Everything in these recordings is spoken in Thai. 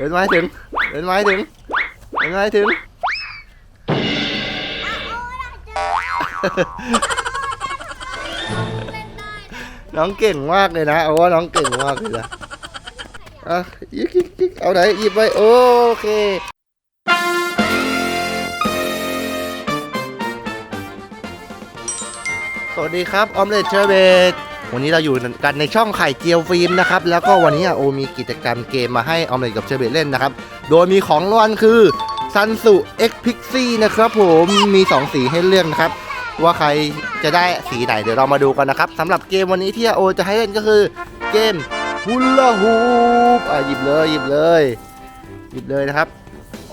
เดินไม้ถึง เดินไม้ถึง เดินไม้ถึง น้องเก่งมากเลยนะ เอาว่าน้องเก่งมากเลยนะอะยิกยิกยิกเอาไหนหยิบไปโอเคสวัสดีครับ ออมเล็ตเชอร์เบต วันนี้เราอยู่กันในช่องไข่เจียวฟิล์มนะครับ แล้วก็วันนี้อะโอมีกิจกรรมเกมมาให้ออมเล็ตกับเชอร์เบตเล่นนะครับ โดยมีของรางวัลคือซันสุเอ็กพิกซี่นะครับผมมี 2 สีให้เลือกนะครับ ว่าใครจะได้สีไหนเดี๋ยวเรามาดูกันนะครับสำหรับเกมวันนี้ที่โอจะให้เล่นก็คือเกมฮุลาฮูปอะหยิบเลยหยิบเลยหยิบเลยนะครับ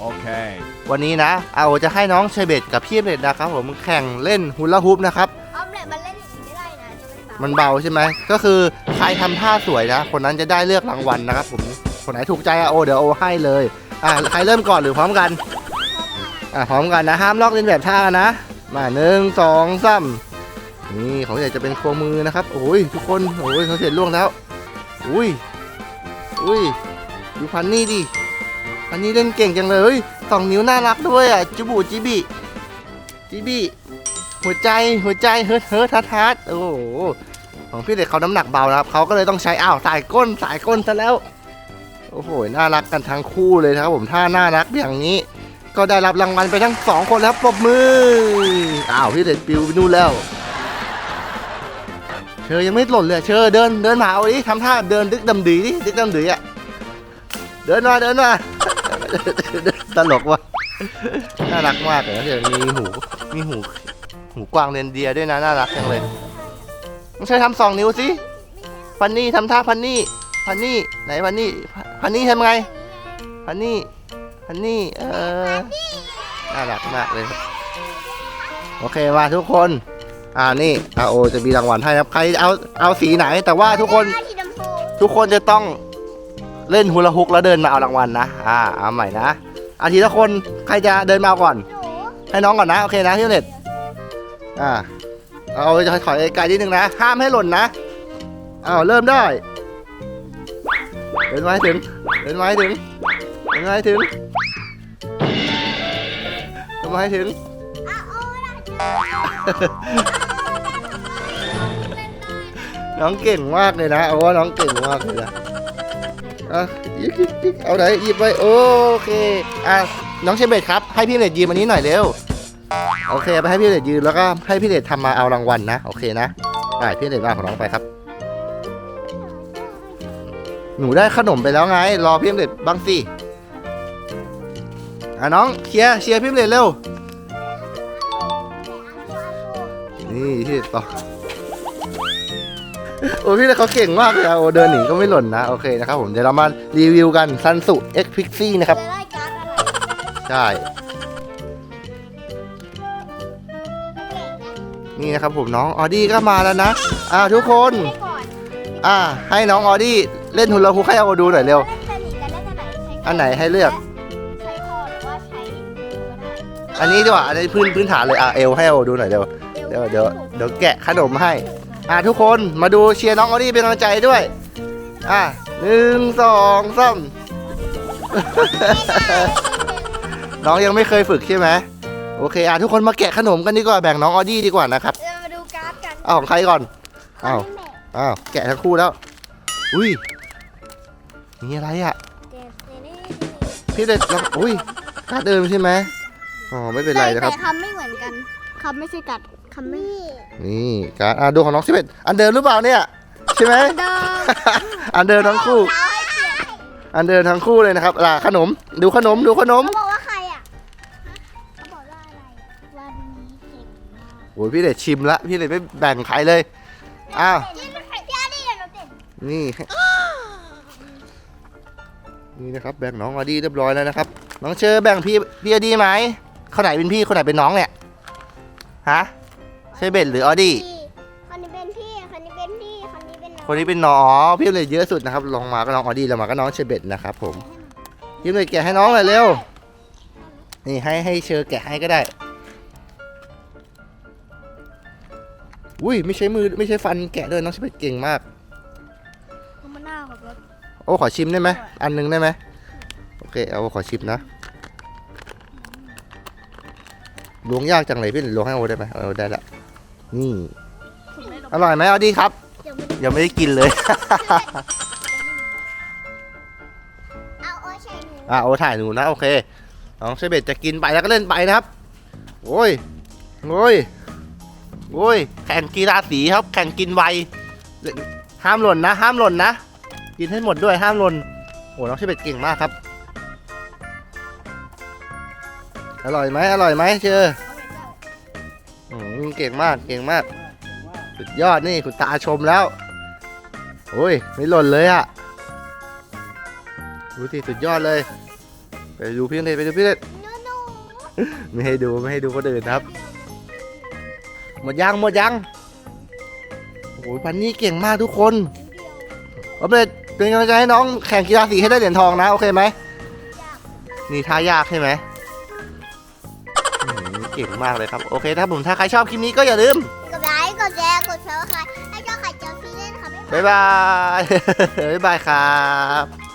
Okay. วันนี้นะอาโอจะให้น้องเชเบตกับพี่เบตนะครับผมแข่งเล่นฮุลาฮูปนะครับ มันเบาใช่ไหม ก็คือใครทำท่าสวยนะ คนนั้นจะได้เลือกรางวัลนะครับผม คนไหนถูกใจอะโอเดี๋ยวโอให้เลย อะใครเริ่มก่อนหรือพร้อมกัน อะพร้อมกันนะ ห้ามลอกเลียนแบบท่ากันนะ มาหนึ่งสองสามนี่ของใหญ่จะเป็นควงมือนะครับ โอ้ยทุกคน โอ้ยเขาเสร็จล่วงแล้ว อุ้ย อุ้ยดูพันนี่ดิ พันนี่เล่นเก่งจังเลยสองนิ้วน่ารักด้วยอะจิบูจิบิจิบิหัวใจหัวใจเฮิร์ทเฮิร์ททัดทัดโอ้โห ของพี่เด็กเขาน้ำหนักเบานะครับเขาก็เลยต้องใช้อ้าวสายก้นสายก้นซะแล้ว โอ้โหน่ารักกันทั้งคู่เลยนะครับผมถ้าน่ารักอย่างนี้ ก็ได้รับรางวัลไปทั้งสองคนแล้วปรบมืออ้าวพี่เด็กปิวไปนู่นแล้วเชอยังไม่หล่นเลยเชอเดินเดินมาเอาดิทำท่าเดินดึกดำดีดิดึกดำดีอะเดินมาเดินมาตลกว่ะน่ารักมากเลยนะเดี๋ยวมีหูมีหูหูกวางเรนเดียด้วยนะน่ารักจังเลย ไม่ใช่ทำสองนิ้วสิพันนี่ทำท่าพันนี่พันนี่ไหนพันนี่พันนี่ทำไงพันนี่พันนี่เออน่ารักมากเลย โอเคมาทุกคนอ่านี่อาโอจะมีรางวัลให้ครับใครเอาเอาสีไหน แต่ว่าทุกคนทุกคนจะต้องเล่นฮูลาฮุกแล้วเดินมาเอารางวัลนะอ่าเอาใหม่นะอาทีละคนใครจะเดินมาก่อน ให้น้องก่อนนะโอเคนะพี่เน็ตอ่า เอาจถอยไกลนิดนึงนะ ห้ามให้หล่นนะเอาเริ่มได้เดินไม้ถึงเดินไม้ถึงเดินไม้ถึงเดินไม้ถึงน้องเก่งมากเลยนะเอาว่าน้องเก่งมากเลยนะอะยิกยิกยิกเอาไหนหยิบไปโอเคอะน้องเชเบตครับ ให้พี่เนตยืมอันนี้หน่อยเร็ว โอเคไปให้พี่เน็ตยืมแล้วก็ให้พี่เน็ตทำมาเอารางวัลนะ โอเคนะไปพี่เน็ตมาของน้องไปครับ หนูได้ขนมไปแล้วไง รอพี่เน็ตบ้างสิอะน้องเคลียร์เชียร์พี่เน็ตเร็วนี่พี่เน็ตต่อโอ้พี่เน็ตเขาเก่งมากเลยอะโอ้เดินหนีก็ไม่หล่นนะโอเคนะครับผมเดี๋ยวเรามารีวิวกันซันสุ X Pixie นะครับจะได้การ์ดอะไรใช่ นี่นะครับผมน้องออดี้ก็มาแล้วนะอ่าทุกคน ให้ก่อนอ่า ให้น้องออดี้เล่นฮุลาฮูปให้เอาดูหน่อยเร็ว เล่นจะหนีกันเล่นจะไหนใช้อันไหนให้เลือก ใช้คอหรือว่าใช้มือก็ได้อันนี้ดีกว่าอันนี้พื้นพื้นฐานเลยอะเอลให้เอาดูหน่อยเร็วเดี๋ยวเดี๋ยวเดี๋ยวแกะขนมให้ อ่าทุกคนมาดูเชียร์น้องออดี้เป็นกำลังใจด้วย อ่าหนึ่งสองสาม น้องยังไม่เคยฝึกใช่ไหม โอเคอะทุกคนมาแกะขนมกันดีกว่าแบ่งน้องออดี้ดีกว่านะครับเรามาดูการ์ดกันเอาของใครก่อนอ้าวอ้าวแกะทั้งคู่แล้วอุ้ยมีอะไรอะพี่เด็ดแล้วอุ้ยการดเดิมใช่ไหมอ๋อไม่เป็นไรนะครับแต่คำไม่เหมือนกันคำไม่ใช่กัดคำไม่นี่การดอะดูของน้องสิเ็ดอันเดิมหรือเปล่าเนี่ยใช่ไหมเดิมอันเดิมทั้งคู่เอาให้เปลี่ยนให้อันเดิมทั้งคู่เลยนะครับอะขนมดูขนมดูขนม โอ้ยพี่เด็ดชิมละพี่เด็ดไม่แบ่งใครเลยอ้าวนี่เป็นใครพี่อาดีเดี๋ยวเราเต้นนี่นี่นะครับแบ่งน้องออดี้เรียบร้อยแล้วนะครับ น้องเชอร์แบ่งพี่พี่ออดี้ไหมคนไหนเป็นพี่คนไหนเป็นน้องเนี่ยฮะใช่เบนหรือออดี้พี่คนนี้เป็นพี่คนนี้เป็นพี่คนนี้เป็นน้องคนนี้เป็นน้องพี่เลยเยอะสุดนะครับลงมาก็น้องออดี้ลงมาก็น้องเชอร์เบตนะครับ ผมพี่เลยแกะให้น้องหน่อยเร็วนี่ให้ให้เชอร์แกะให้ก็ได้ อุ้ยไม่ใช้มือไม่ใช้ฟันแกะด้วยน้องเชอร์เบตเก่งมากเขามาหน้าขับรถโอ้ขอชิมได้ไหมอันหนึงได้ไหมโอเคเอาขอชิมนะล้วงยากจังเลยพี่ล้วงให้โอได้ไหมเอาได้ละนี่คุณไม่ลงอร่อยไหมเอาดีครับยังไม่ได้ยังไม่ได้กินเลย เอาโอ้ใช่หนูอะโอถ่ายหนูนะโอเคน้องเชเบตจะกินไปแล้วก็เล่นไปนะครับ โอ้ยโอ้ย โอ้ย แข่งกีฬาสีครับ แข่งกินไว ห้ามหล่นนะ ห้ามหล่นนะ กินให้หมดด้วย ห้ามหล่น โอ้น้องเชเบตเก่งมากครับ อร่อยไหมอร่อยไหมเชออืมเก่งมาก เก่งมาก สุดยอดนี่คุณตาชมแล้ว โอ้ย ไม่หล่นเลยอะดูสิสุดยอดเลย ไปดูพี่เล็กไปดูพี่เล็กหนูหนูไม่ให้ดู ไม่ให้ดูคนอื่นนะครับ หมดยังหมดยังโอ้ยพันนี่เก่งมากทุกคนเอาเลยเป็นกำลังใจให้น้องแข่งกีฬาสีให้ได้เหรียญทองนะ โอเคไหมนี่ท่ายากใช่ไหมอืมเก่งมากเลยครับ โอเคนะครับผมถ้าใครชอบคลิปนี้ก็อย่าลืม กดไลค์กดแชร์กดซับสไครต์ให้ช่องไข่เจียวซีเล่นค่ะ บ๊ายบาย บ๊ายบายบ๊ายบายครับ